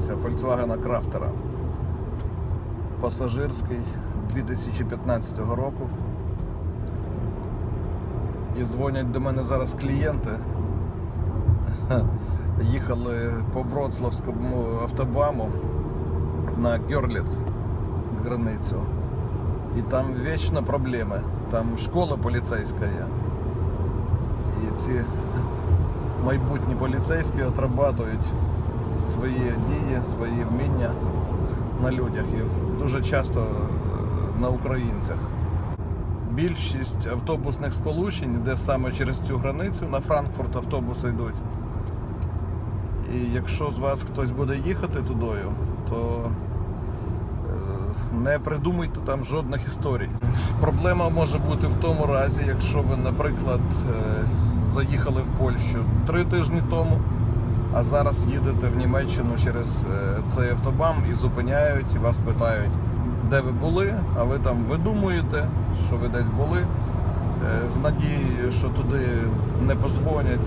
подивитися Volkswagen Крафтера. Пасажирський 2015 року. І дзвонять до мене зараз клієнти. Їхали по Вроцлавському автобаму на Герліц границю. І там вічно проблеми. Там школа поліцейська є. І ці майбутні поліцейські отрабатують свої дії, свої вміння на людях і дуже часто е, на українцях. Більшість автобусних сполучень йде саме через цю границю, на Франкфурт автобуси йдуть. І якщо з вас хтось буде їхати тудою, то е, не придумуйте там жодних історій. Проблема може бути в тому разі, якщо ви, наприклад, е, заїхали в Польщу три тижні тому, а зараз їдете в Німеччину через е, цей автобам і зупиняють, і вас питають, де ви були, а ви там видумуєте, що ви десь були, е, з надією, що туди не позвонять.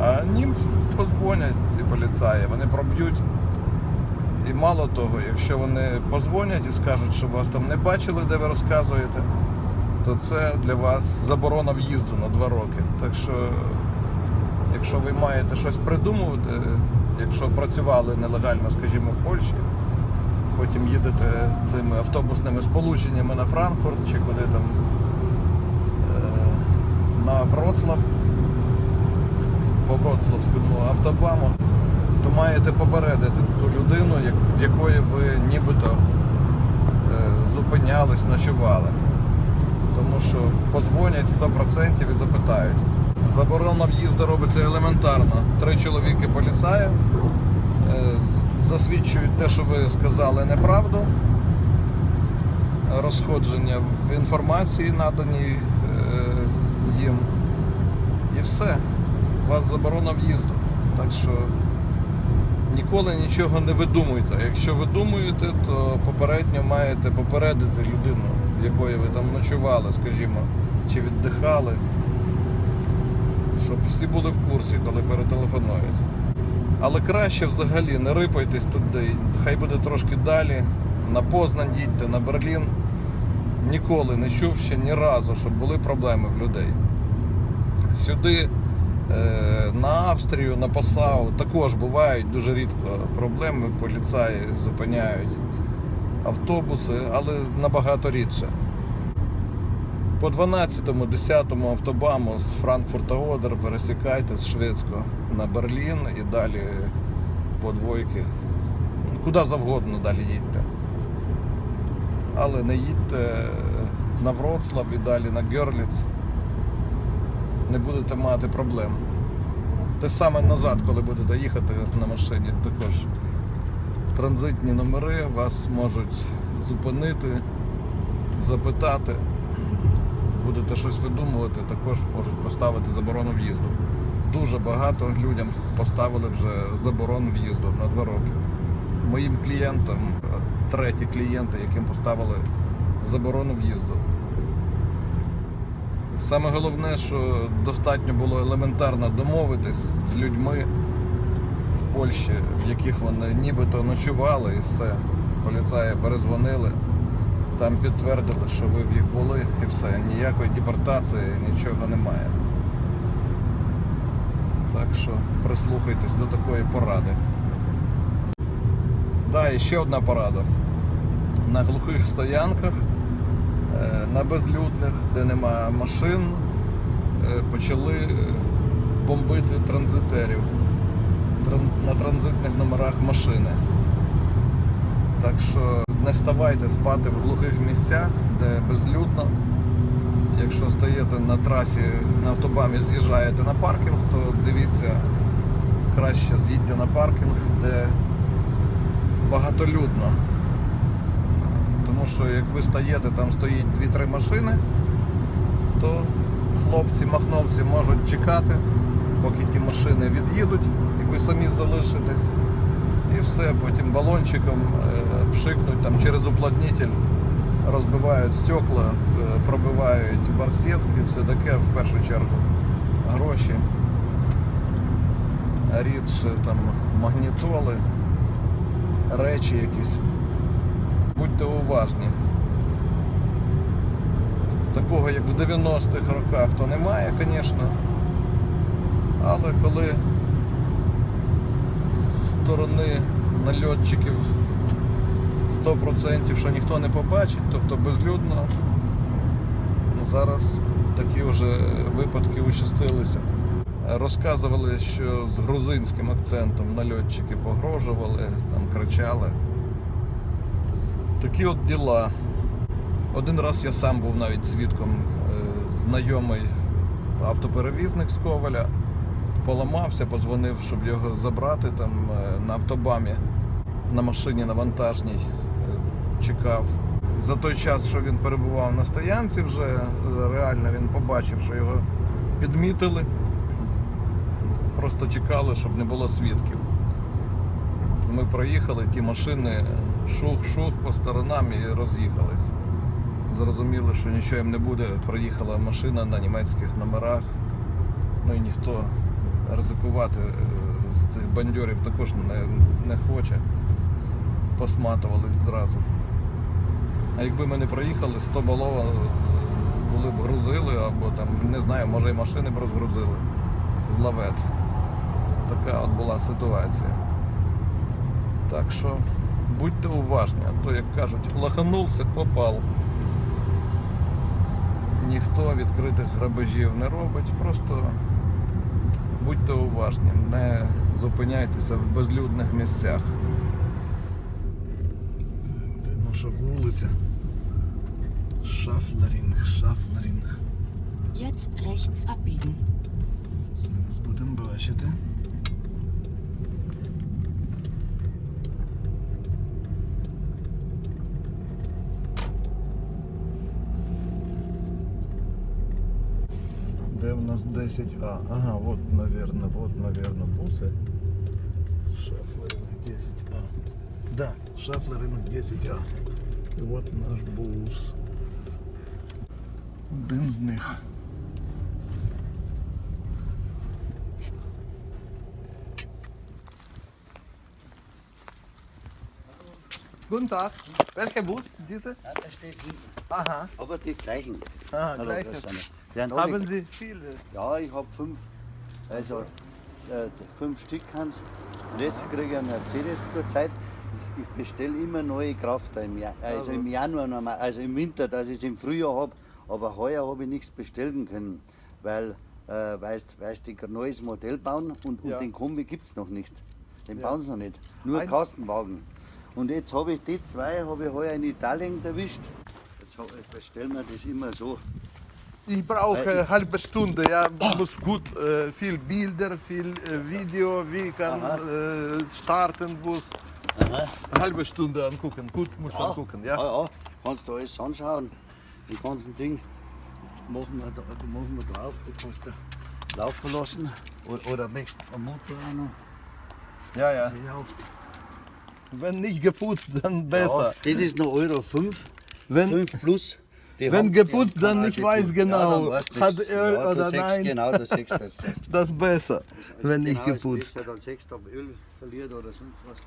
А німці позвонять, ці поліцаї, вони проб'ють. І мало того, якщо вони позвонять і скажуть, що вас там не бачили, де ви розказуєте, то це для вас заборона в'їзду на два роки. Так що, якщо ви маєте щось придумувати, якщо працювали нелегально, скажімо, в Польщі, потім їдете цими автобусними сполученнями на Франкфурт чи куди там е, на Вроцлав, по Вроцлавському автобаму, то маєте попередити ту людину, в якої ви нібито е, зупинялись, ночували. Тому що позвонять 100% і запитають. Заборона в'їзду робиться елементарно. Три чоловіки поліцая е, засвідчують те, що ви сказали неправду. Розходження в інформації надані е, їм. І все. У вас заборона в'їзду. Так що ніколи нічого не видумуйте. Якщо видумуєте, то попередньо маєте попередити людину, якої ви там ночували, скажімо, чи віддихали, щоб всі були в курсі, коли перетелефонують. Але краще взагалі не рипайтесь туди, хай буде трошки далі. На Познань їдьте, на Берлін. Ніколи не чув ще ні разу, щоб були проблеми в людей. Сюди Е, На Австрію, на Пасау також бувають дуже рідко проблеми. Поліцаї зупиняють автобуси, але набагато рідше. По 12-му, 10-му автобаму з Франкфурта Одер пересікайте з Шведського на Берлін і далі по двойки. Куди завгодно далі їдьте. Але не їдьте на Вроцлав і далі на Герліц не будете мати проблем. Те саме назад, коли будете їхати на машині, також транзитні номери вас можуть зупинити, запитати, будете щось видумувати, також можуть поставити заборону в'їзду. Дуже багато людям поставили вже заборон в'їзду на два роки. Моїм клієнтам, треті клієнти, яким поставили заборону в'їзду. Саме головне, що достатньо було елементарно домовитись з людьми в Польщі, в яких вони нібито ночували і все. Поліцаї перезвонили, там підтвердили, що ви в їх були і все. Ніякої депортації, нічого немає. Так що прислухайтесь до такої поради. Да, і ще одна порада. На глухих стоянках Е, на безлюдних, де нема машин, е, почали е, бомбити транзитерів на транзитних номерах машини. Так що не ставайте спати в глухих місцях, де безлюдно. Якщо стаєте на трасі на автобамі, з'їжджаєте на паркінг, то дивіться, краще з'їдьте на паркінг, де багатолюдно. Тому що як ви стаєте, там стоїть 2-3 машини, то хлопці, махновці можуть чекати, поки ті машини від'їдуть, і ви самі залишитесь. І все, потім балончиком е, пшикнуть там через уплотнитель, розбивають стекла, пробивають барсетки, все таке в першу чергу гроші. Рідше там магнітоли. речі якісь. Будьте уважні. Такого, як в 90-х роках, то немає, звісно. Але коли з сторони нальотчиків 100% що ніхто не побачить, тобто безлюдно, зараз такі вже випадки участилися. Розказували, що з грузинським акцентом нальотчики погрожували, там кричали. Такі от діла. Один раз я сам був навіть свідком, е, знайомий автоперевізник з Коваля, поламався, позвонив, щоб його забрати там е, на автобамі, на машині на вантажній е, чекав. За той час, що він перебував на стоянці, вже е, реально він побачив, що його підмітили. Просто чекали, щоб не було свідків. Ми проїхали, ті машини шух-шух по сторонам і роз'їхались. Зрозуміли, що нічого їм не буде. Проїхала машина на німецьких номерах. Ну і ніхто ризикувати е, з цих бандьорів також не, не хоче. Посматувались зразу. А якби ми не проїхали, 100 балова е, були б грузили, або там, не знаю, може і машини б розгрузили з лавет. Така от була ситуація. Так що будьте уважні, а то, як кажуть, лаханувся, попав. Ніхто відкритих грабежів не робить, просто будьте уважні, не зупиняйтеся в безлюдних місцях. Наша вулиця? Шафлерінг, шафлерінг. Jetzt rechts abbiegen. Зараз будемо бачити. Де в нас 10А? Ага, вот, наверное, вот, наверное, бусы. Шафлеринг 10А. Да, шафлеринг 10А. І от наш бус. Один з них. Guten Tag. Welcher Bus? Diese? Ja, da steht hinten. Aha. Aber die gleichen. Ah, Hallo, gleiche. das sind- Werden alle- Haben Sie viele? Ja, ich habe fünf. Also äh, fünf Stück haben's. Und jetzt kriege ich einen Mercedes zurzeit. Ich, ich bestelle immer neue Kraft im Jahr, also im Januar, normal, also im Winter, dass ich es im Frühjahr habe. Aber heuer habe ich nichts bestellen können, weil äh, weißt, weißt, ein neues Modell bauen und, und Ja. den Kombi gibt es noch nicht. Den Ja. bauen sie noch nicht. Nur Ein- Kastenwagen. Und jetzt habe ich die zwei habe ich heuer in Italien erwischt. Jetzt hab ich bestelle mir das immer so. Ich brauche ich- halbe Stunde, ja, muss gut, äh, viel Bilder, viel äh, Video, wie kann Aha. äh, starten Bus. Aha. Halbe Stunde angucken, gut muss angucken, ja. Ja, ja. Kannst du alles anschauen. Die ganzen Dinge machen wir, da, machen wir drauf. Die kannst du laufen lassen. Oder, oder möchtest du am Motor auch noch? Ja, ja. Wenn nicht geputzt, dann Ja, besser. das ist noch Euro 5. Wenn, 5 plus. Wenn geputzt, dann nicht weiß genau, Ja, dann du hat das. Öl ja, du oder nein. Genau, du das. Das das besser, ist wenn nicht genau das geputzt. Beste, Dann siehst du, ob Öl verliert oder sonst was.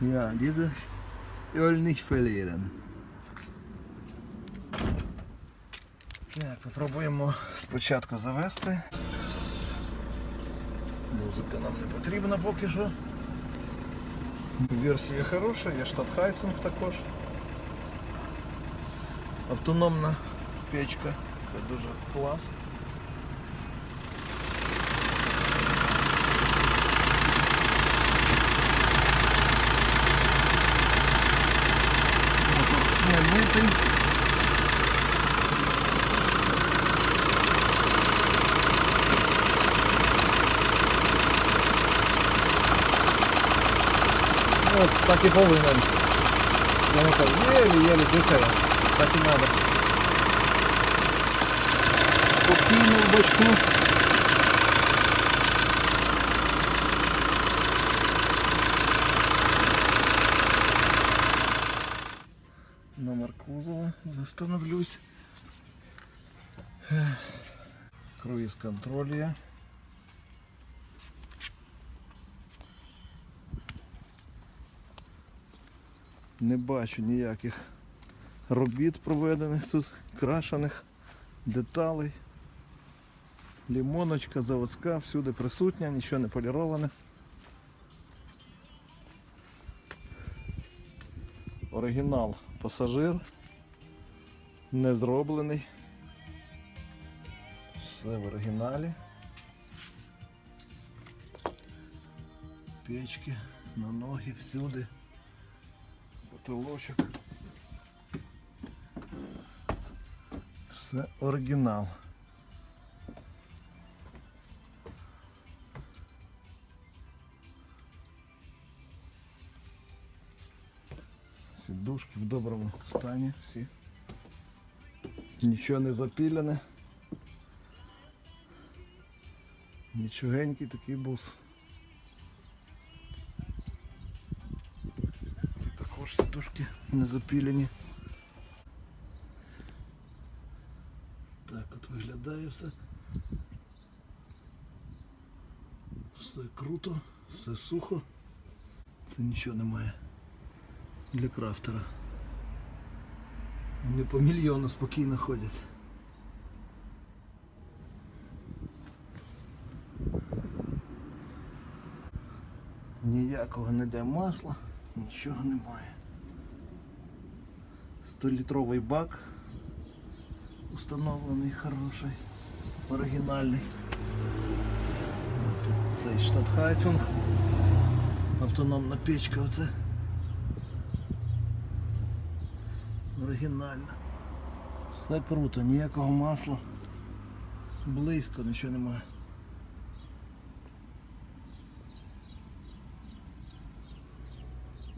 Ja, diese Öl nicht verlieren. Так, попробуємо спочатку завести. Музика нам не потрібна поки що. Версія хороша, є штатхайцинг також. Автономна печка. Це дуже клас. От так і повинен. Воно так єлі-єлі дихає. Так і треба. Спокійно в бочку. Номер кузова застановлюсь. Круїз контроль є. Не бачу ніяких робіт проведених тут, крашених деталей. Лімоночка заводська, всюди присутня, нічого не поліроване. Оригінал пасажир. Не зроблений. Все в оригіналі. Печки на ноги всюди. Потолочок. Все оригінал. Сідушки в доброму стані всі. Нічого не запілене. Нічогенький такий бус. Не запілені. Так от виглядає все. Все круто, все сухо. Це нічого немає для крафтера. Вони по мільйону спокійно ходять. Ніякого не йде масла, нічого немає. 100-літровий бак установлений хороший, оригінальний. Тут цей штатхайфінг, автономна печка оце. Оригінально. Все круто, ніякого масла. Близько нічого немає.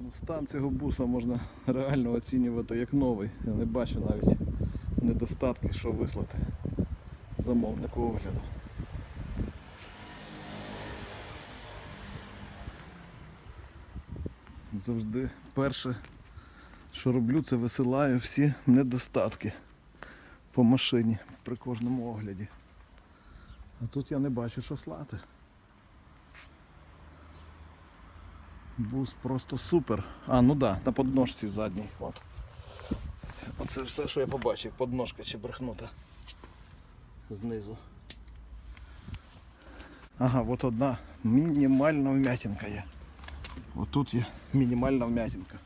Ну, Стан цього буса можна реально оцінювати як новий. Я не бачу навіть недостатки, що вислати замовнику огляду. Завжди перше, що роблю, це висилаю всі недостатки по машині при кожному огляді. А тут я не бачу, що слати. Бус просто супер. А, ну да, на подножці задній. От. Оце все, що я побачив. Подножка чи брехнута. Знизу. Ага, от одна мінімальна вмятинка є. Отут є мінімальна вмятинка.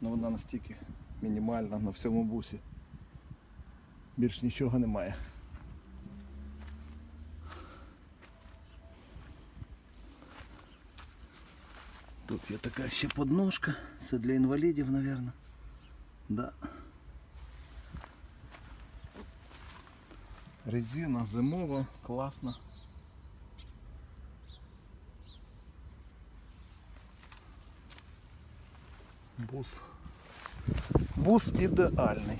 Ну вона настільки мінімальна на всьому бусі. Більш нічого немає. Тут є така ще подножка. Це для інвалідів, мабуть. Да. Резина зимова, класна. Бус. Бус ідеальний.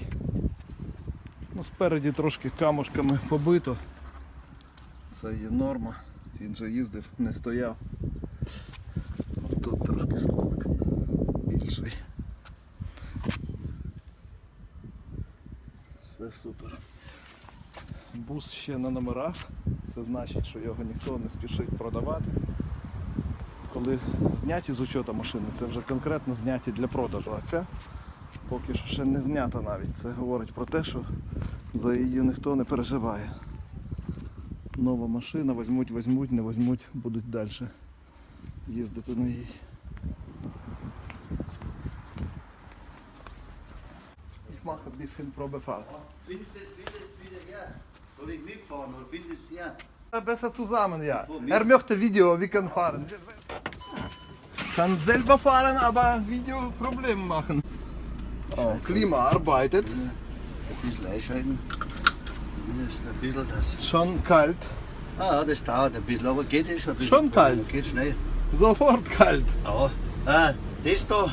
Ну, спереді трошки камушками побито. Це є норма. Він же їздив, не стояв. Сколик більший. Все супер. Бус ще на номерах. Це значить, що його ніхто не спішить продавати. Коли зняті з учета машини, це вже конкретно зняті для продажу. А ця поки що ще не знята навіть. Це говорить про те, що за її ніхто не переживає. Нова машина, візьмуть, візьмуть, не візьмуть, будуть далі їздити на ній. Bisschen Probefahrt. Findest du findest wieder? Soll ich mitfahren oder findest du her? Besser zusammen, ja. Er möchte Video, wir können fahren. Kann selber fahren, aber Video Problem machen. Oh, Klima arbeitet. Ein bisschen einschalten. Mindestens ein bisschen das. Schon kalt. Ah, das dauert ein bisschen, aber geht eh schon ein bisschen. Schon kalt? Geht schnell. Sofort kalt. Ja. Ah, das da.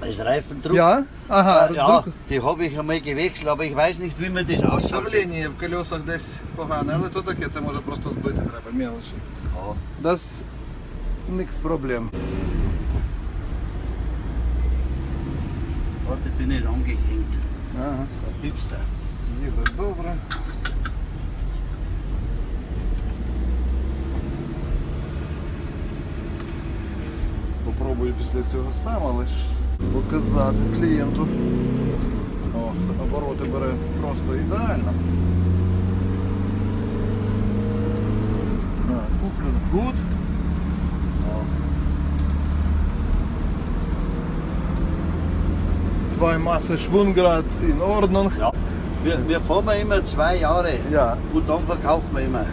Das Reifendruck. Ja? Ага, Ah, ja, Druck. die habe ich einmal gewechselt, aber ich weiß nicht, wie man das ausschaut. Давлення в колесах десь погане, але то таке, це може просто збити треба, мелочі. Ja. Das nix проблем. Warte, bin nicht angehängt. Ага, Da piepst er. їде добре. Попробуй після цього сам, але ж показати клієнту. О, обороти бере просто ідеально. А, куплен gut. О. Zwei Masse Schwungrad in Ordnung. Ja. Wir, wir fahren immer zwei Jahre Ja. und dann verkaufen wir immer.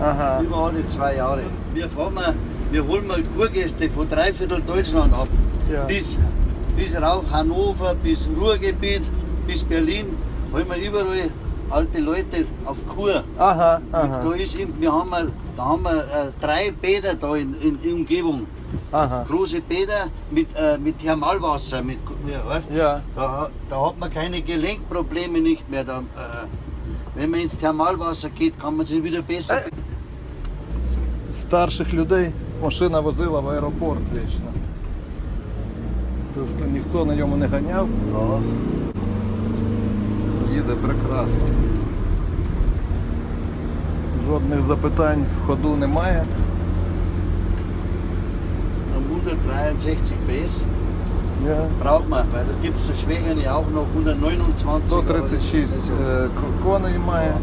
Aha. Immer alle zwei Jahre. Wir fahren mal, wir holen mal Kurgäste von dreiviertel Deutschland ab. Ja. Bis, bis rauf Hannover, bis Ruhrgebiet, bis Berlin. Holen wir überall alte Leute auf Kur. Aha, aha, Da ist, im- wir haben, mal- da haben wir äh, drei Bäder da in, in, in Umgebung. aha. Große Bäder mit, äh, mit Thermalwasser. Mit, ja, weißt, Ja. da, da hat man keine Gelenkprobleme nicht mehr. Da, äh, wenn man ins Thermalwasser geht, kann man sich wieder besser. Äh. Старших людей машина возила в аеропорт вічно. Тобто ніхто на ньому не ганяв, Ja. їде прекрасно. Жодних запитань в ходу немає. 163 PS Я braucht man, weil da gibt es so Schwächere auch noch 129. aber das ist 136 nicht so. е, к- коней має.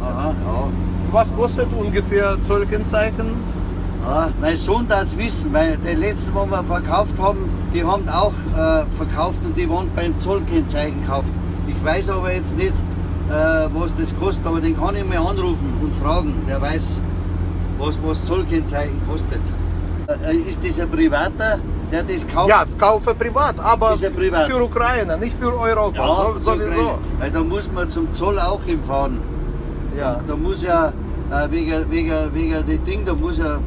Aha, ja. Was kostet ungefähr Zollkennzeichen? Ja, mein Sohn darf es wissen, weil die letzten, wo wir verkauft haben, die haben auch äh, verkauft und die waren beim Zollkennzeichen gekauft. Ich weiß aber jetzt nicht, äh, was das kostet, aber den kann ich mal anrufen und fragen. Der weiß, was, was Zollkennzeichen kostet. Äh, ist das ein Privater, der das kauft? Ja, kaufe privat, aber privat. für Ukraine, nicht für Europa. Ja, so, sowieso. Weil da muss man zum Zoll auch hinfahren. Ja. Da muss ja äh, wegen, wegen, wegen dem Ding, da muss ja äh,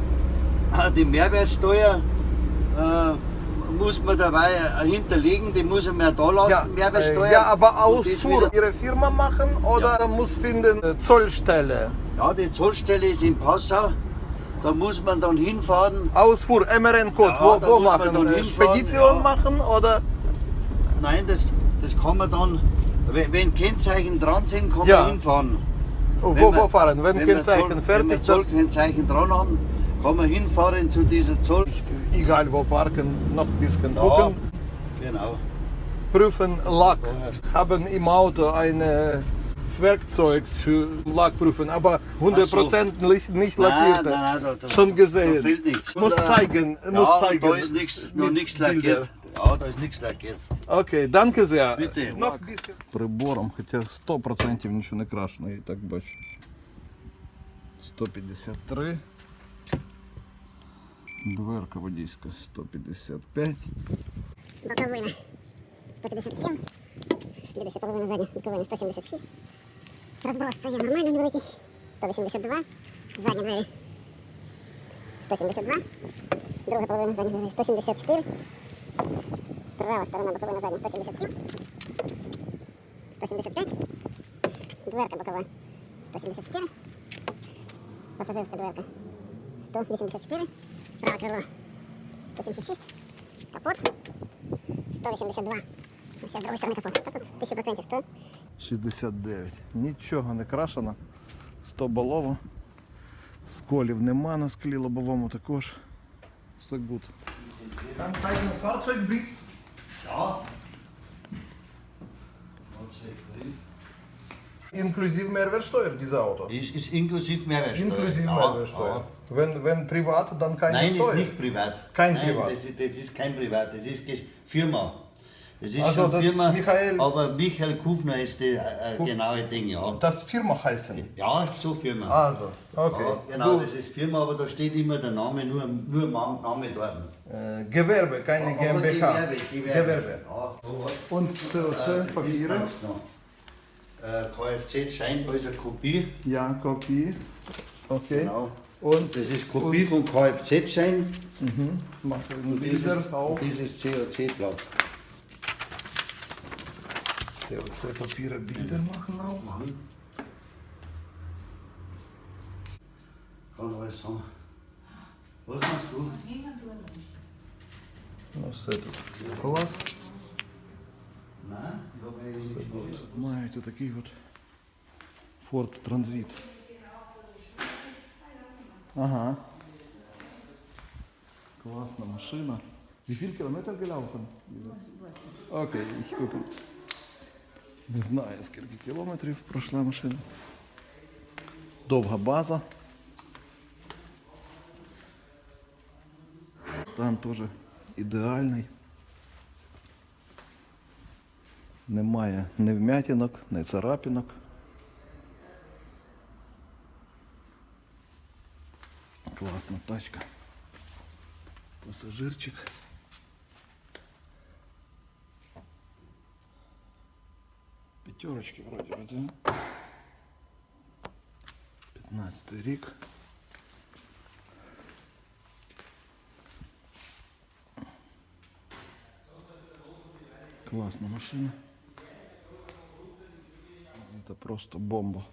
die Mehrwertsteuer äh, muss man dabei hinterlegen, die muss er mehr da lassen, Ja, Mehrwertsteuer. äh, ja, aber Ausfuhr Ihre Firma machen oder muss finden Zollstelle? Ja, die Zollstelle ist in Passau. Da muss man dann hinfahren. Ausfuhr, MRN-Code, Ja, wo, wo man machen? Spedition ja. machen oder? Nein, das, das kann man dann, wenn, wenn Kennzeichen dran sind, kann Ja. man hinfahren. Wo, Wenn wo wir- fahren? Wenn, wir Kennzeichen Wenn fertig wir sind, Zollkennzeichen dran haben, kann man hinfahren zu dieser Zoll. egal wo parken, noch ein bisschen Ja. gucken. Genau. Prüfen Lack. Haben im Auto ein äh, Werkzeug für Lackprüfen, aber 100% nicht, nicht lackiert. Nein, nein, nein, da, da, Schon gesehen. Da fehlt nichts. Muss Da- zeigen, ja, muss zeigen. Da ist nichts, noch Mit nichts Bilder. lackiert. Ja, da ist nichts lackiert. Окей, danke sehr. Bitte. Ну, Прибором, хоча 100% нічого не крашено, я і так бачу. 153. Дверка водійська 155. Боковина 157, слідуюча половина задня боковина 176. Розброс це є нормальний невеликий. 182, задні двері 172, друга половина задніх дверей 174, права сторона боковина задня 177, 175, дверка бокова 174, пасажирська дверка 184, Праве крило 176, капот 182. Ну, Сейчас с другой стороны капот. Так вот, 1000% 100. 69. Нічого не крашено. 100 балово. Сколів нема на склі лобовому також. Все гуд. Anzeigen Fahrzeugbrief. Ja. Inklusive Mehrwertsteuer, dieses Auto. Ist, ist inklusive Mehrwertsteuer. Inklusive ja, Mehrwertsteuer. Wenn, wenn privat, dann keine Nein, Steuer. ist nicht privat. Kein Nein, Privat. Das ist, das ist kein Privat, das ist Firma. Das ist Also schon das Firma, Michael- aber Michael Kufner ist das äh, Kuf- genaue Ding, ja. Das Firma heißen. Ja, so Firma. Also, okay. Ja, genau, Gut. das ist Firma, aber da steht immer der Name, nur, nur Name dort. Äh, Gewerbe, keine GmbH. Gewerbe, Gewerbe. Ja, sowas. Und Äh, Papiere. das brauchst du noch. Äh, äh, Kfz-Schein, da ist eine Kopie. Ja, Kopie. Okay. Genau. Und das ist Kopie vom Kfz-Schein. Mhm. Und dieses, auf. dieses CAC-Blatt. CAC-Papiere Bilder machen auch. Mhm. Kann alles haben. Was machst du? Was machst du? Was? Мають отакий от Ford Transit. Ага. Класна машина. Wie viel Kilometer? Окей, ich. Не знаю, скільки кілометрів пройшла машина. Довга база. Стан теж ідеальний. Немає ні вмятинок, ні царапинок. Класна тачка. Пасажирчик. Пятерочки вроде бы, да? 15 рік. Класна машина. Це просто бомба.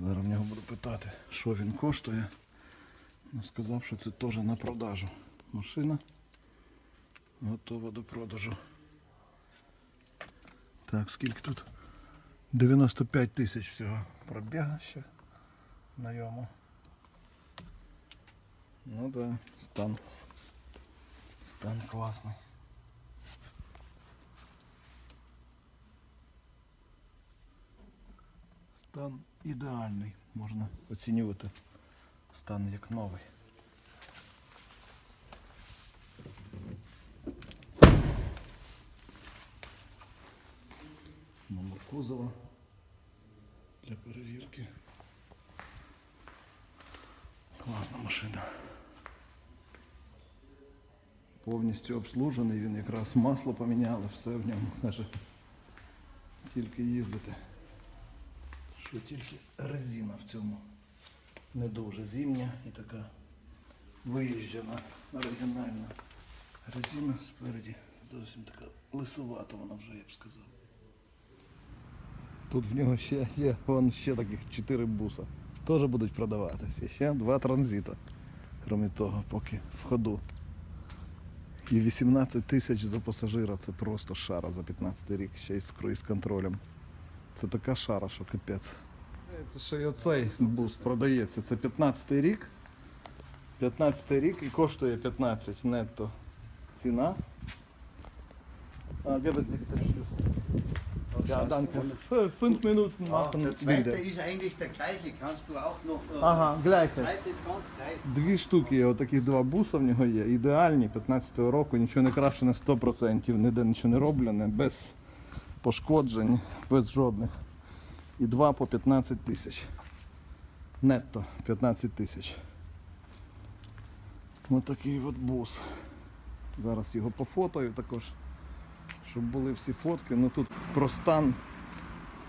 Зараз в нього буду питати, що він коштує. Ну, сказав, що це теж на продажу. Машина готова до продажу. Так, скільки тут? 95 тисяч всього пробіга ще на йому. Ну да, стан. Стан класний. Стан ідеальний. Можна оцінювати стан як новий. Номер кузова для перевірки. Класна машина. Повністю обслужений, він якраз масло поміняли, все в ньому каже. Тільки їздити. Що тільки резина в цьому не дуже зимня і така виїжджена оригінальна резина спереді. Зовсім така лисувата вона вже, я б сказав. Тут в нього ще є вон ще таких 4 буса. Теж будуть продаватися. Ще два транзита. Крім того, поки в ходу. І 18 тисяч за пасажира це просто шара за 15 рік, ще й з круїз-контролем. Це така шара, що капець. Це ще й оцей бус продається. Це 15 й рік. 15 й рік і коштує 15 нетто ціна. А, Ja, danke. Fünf Minuten machen der zweite Bilder. ist eigentlich der gleiche, kannst du auch noch. äh, Ага, Der zweite ist ganz gleich. Дві штуки, є, отаких два буса в нього є. Ідеальні, 15-го року, нічого не крашене 100%, ніде нічого не роблене, без пошкоджень, без жодних. І два по 15 тисяч. Нетто 15 тисяч. Ось такий от бус. Зараз його пофотою також, щоб були всі фотки. Ну тут про стан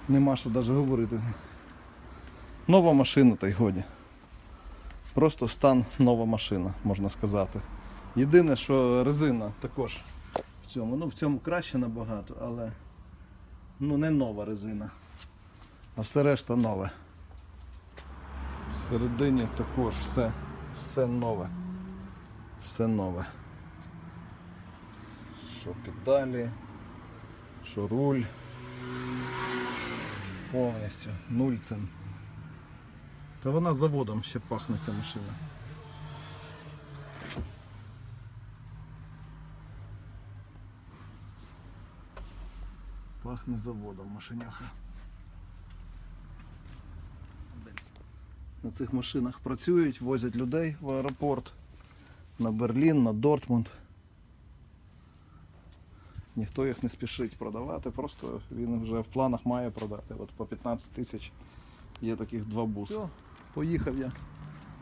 нема що навіть говорити. Нова машина, та й годі. Просто стан нова машина, можна сказати. Єдине, що резина також в цьому. Ну в цьому краще набагато, але ну не нова резина. А все решта нове. Всередині також все, все нове. Все нове. Що педалі, що руль. Повністю. Нульцем. Та вона заводом ще пахне ця машина. Пахне заводом машиняха. На цих машинах працюють, возять людей в аеропорт, на Берлін, на Дортмунд. Ніхто їх не спішить продавати, просто він вже в планах має продати. От по 15 тисяч є таких два буси. Все, поїхав я.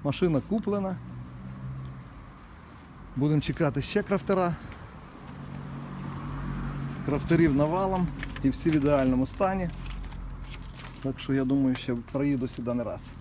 Машина куплена. Будемо чекати ще крафтера. Крафтерів навалом і всі в ідеальному стані. Так що я думаю, що проїду сюди не раз.